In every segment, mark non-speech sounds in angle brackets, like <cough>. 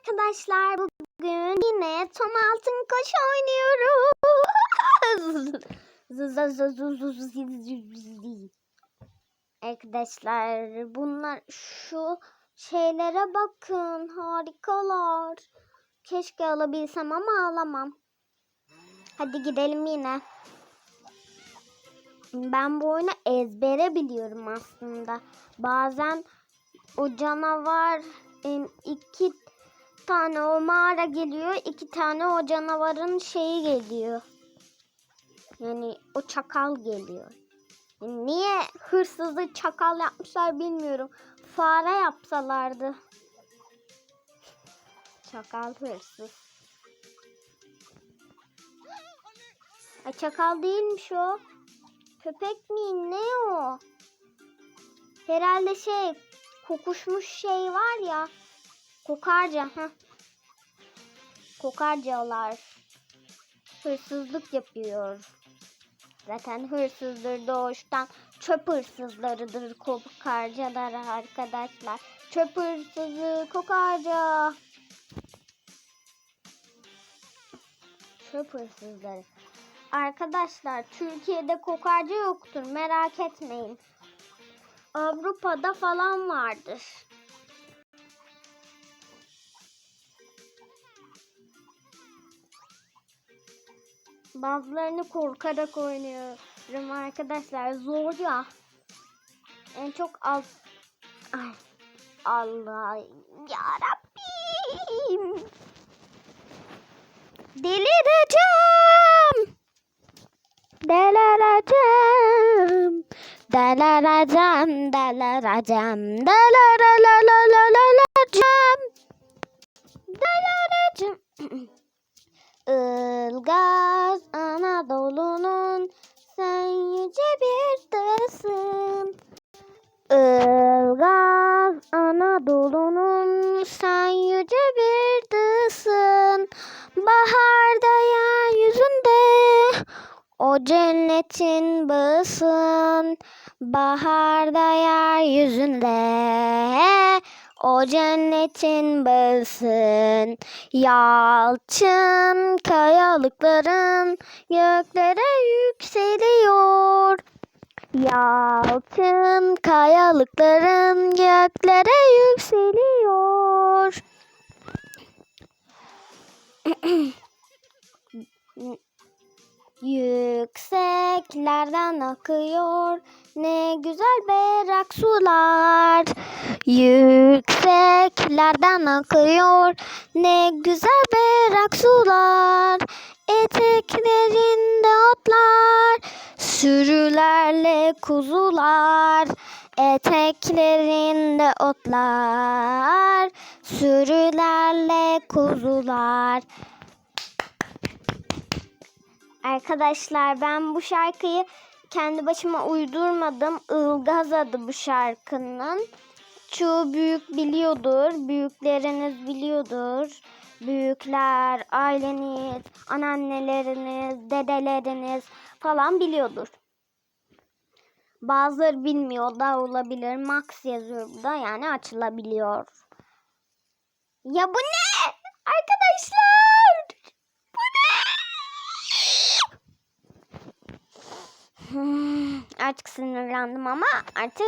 arkadaşlar. Bugün yine Tom Altın Koş oynuyoruz. <laughs> Arkadaşlar bunlar şu şeylere bakın. Harikalar. Keşke alabilsem ama alamam. Hadi gidelim yine. Ben bu oyunu ezbere biliyorum aslında. Bazen o canavar iki tane o mağara geliyor. iki tane o canavarın şeyi geliyor. Yani o çakal geliyor. Yani niye hırsızı çakal yapmışlar bilmiyorum. Fare yapsalardı. Çakal hırsız. Ay çakal değilmiş o. Köpek mi? Ne o? Herhalde şey kokuşmuş şey var ya. Kokarca. ha. Kokarcalar. Hırsızlık yapıyor. Zaten hırsızdır doğuştan. Çöp hırsızlarıdır kokarcalar arkadaşlar. Çöp hırsızı kokarca. Çöp hırsızları. Arkadaşlar Türkiye'de kokarca yoktur merak etmeyin. Avrupa'da falan vardır. Bazılarını korkarak oynuyorum arkadaşlar. Zor ya. En çok az... Ay. Allah yarabbim. Delireceğim. Delireceğim. Delireceğim, delireceğim, delireceğim. Delireceğim. Ilgaz Anadolu'nun sen yüce bir dağısın. Ilgaz Anadolu'nun sen yüce bir dağısın. Baharda yeryüzünde o cennetin bağısın. Baharda yeryüzünde o cennetin bağısın. Yalçın kayalıkların göklere yükseliyor. Yalçın kayalıkların göklere yükseliyor. <clears throat> <clears throat> Yükseklerden akıyor ne güzel berrak sular. Yükseklerden akıyor ne güzel berrak sular. Eteklerinde otlar, sürülerle kuzular. Eteklerinde otlar, sürülerle kuzular. Arkadaşlar ben bu şarkıyı kendi başıma uydurmadım. Ilgaz adı bu şarkının. Çoğu büyük biliyordur. Büyükleriniz biliyordur. Büyükler, aileniz, anneanneleriniz, dedeleriniz falan biliyordur. Bazıları bilmiyor da olabilir. Max yazıyor burada yani açılabiliyor. Ya bu ne? Arkadaşlar! Bu ne? Hmm, artık sinirlendim ama artık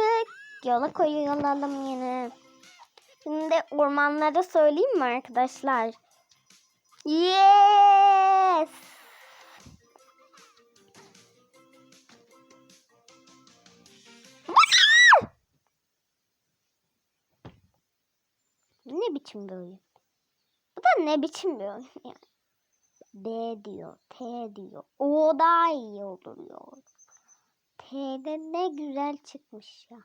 yola koyulalım yine. Şimdi ormanlara söyleyeyim mi arkadaşlar? Yes! ne biçim bir oyun? Bu da ne biçim bir oyun yani? D diyor, T diyor. O daha iyi oluyor. T'de ne güzel çıkmış ya.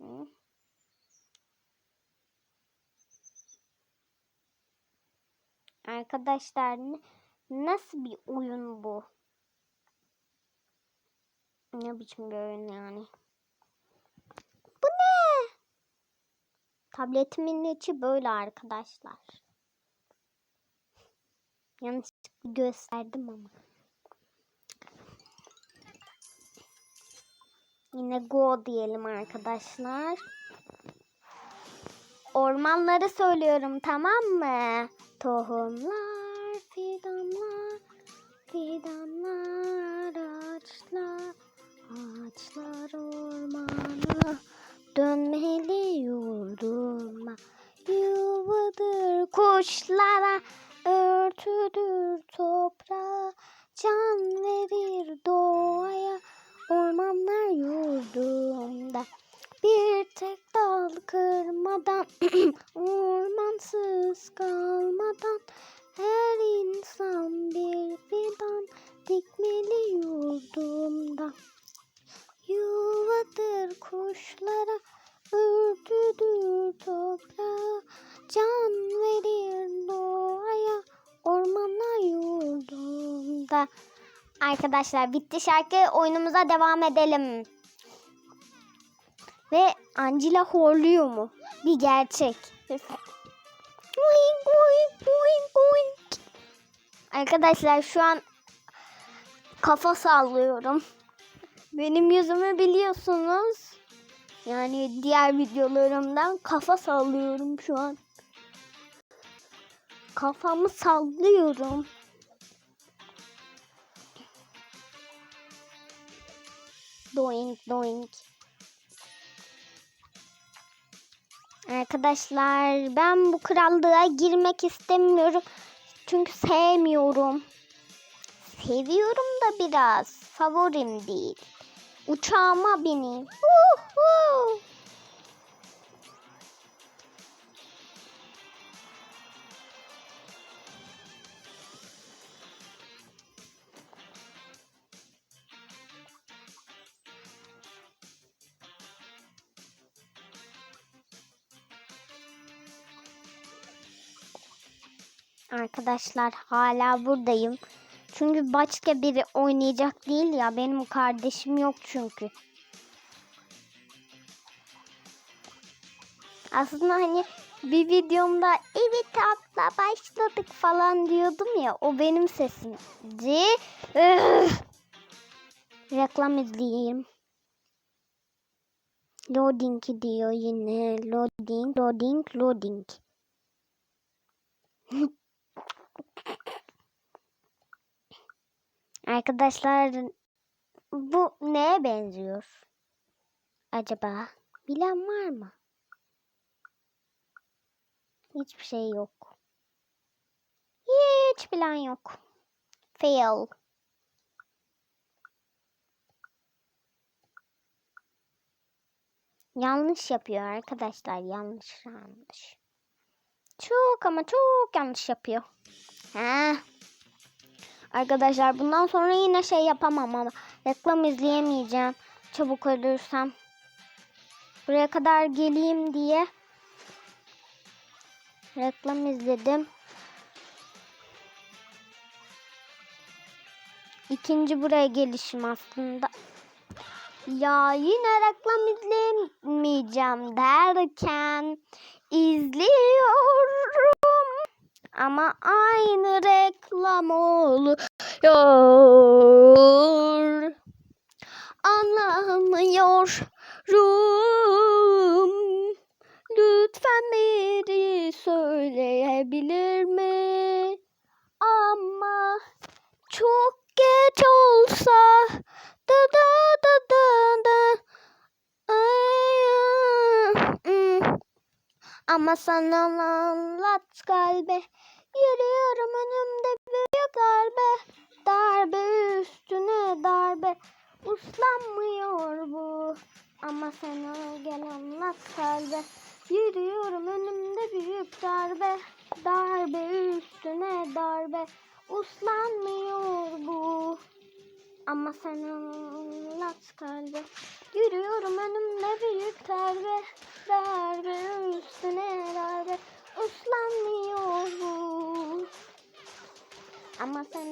Hı? Arkadaşlar nasıl bir oyun bu? Ne biçim bir oyun yani? Bu ne? Tabletimin içi böyle arkadaşlar. Yanlışlıkla gösterdim ama. Yine go diyelim arkadaşlar. Ormanları söylüyorum tamam mı? Tohumlar, fidanlar, fidanlar, ağaçlar, ağaçlar ormana dönmeli yurduma. Yuvadır kuşlara, örtüdür toprağa, can verir doğaya, ormanlar yurdumda. Bir tek dal kırmadan, <clears throat> ormansız kalmadan, her insan Arkadaşlar bitti şarkı oyunumuza devam edelim. Ve Angela horluyor mu? Bir gerçek. Arkadaşlar şu an kafa sallıyorum. Benim yüzümü biliyorsunuz. Yani diğer videolarımdan kafa sallıyorum şu an. Kafamı sallıyorum. Doink doink. Arkadaşlar ben bu krallığa girmek istemiyorum. Çünkü sevmiyorum. Seviyorum da biraz. Favorim değil. Uçağıma bineyim. Uhu. Arkadaşlar hala buradayım. Çünkü başka biri oynayacak değil ya. Benim kardeşim yok çünkü. Aslında hani bir videomda evet abla başladık falan diyordum ya. O benim sesimdi. Reklam izleyeyim. Loading diyor yine. Loading, loading, loading. <laughs> Arkadaşlar bu neye benziyor? Acaba bilen var mı? Hiçbir şey yok. Hiç bilen yok. Fail. Yanlış yapıyor arkadaşlar. Yanlış yanlış. Çok ama çok yanlış yapıyor. Ha. Arkadaşlar bundan sonra yine şey yapamam ama reklam izleyemeyeceğim. Çabuk ölürsem. Buraya kadar geleyim diye reklam izledim. İkinci buraya gelişim aslında. Ya yine reklam izleyemeyeceğim derken izliyorum. Ama aynı reklam oluyor. Anlamıyorum. Lütfen biri söyleyebilir mi? Ama çok geç olsa da da da da Ay, mm. Ama sana anlat kalbe. Yürüyorum önümde büyük darbe. Darbe üstüne darbe. Uslanmıyor bu. Ama sana gel anlat kalbe. Yürüyorum önümde büyük darbe. Darbe üstüne darbe. Uslanmıyor bu ama sen anlat kalbe. Yürüyorum önümde büyük darbe. Darbe üstüne darbe. Uslanmıyor bu Ama sen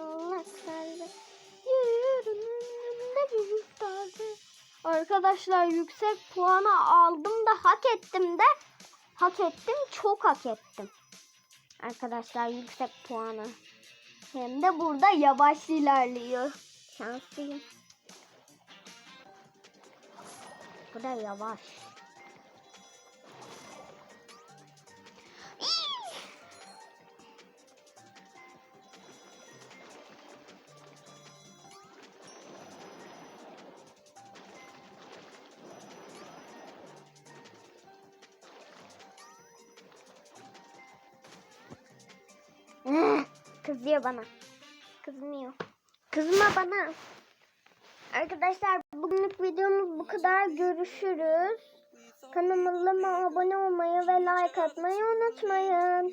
anlat kalbe. Yürüyorum önümde büyük darbe. Arkadaşlar yüksek puanı aldım da hak ettim de. Hak ettim çok hak ettim. Arkadaşlar yüksek puanı hem de burada yavaş ilerliyor. Şanslıyım. Bu da yavaş. Kızıyor bana. Kızmıyor. Kızma bana. Arkadaşlar bugünlük videomuz bu kadar. Görüşürüz. Kanalıma abone olmayı ve like atmayı unutmayın.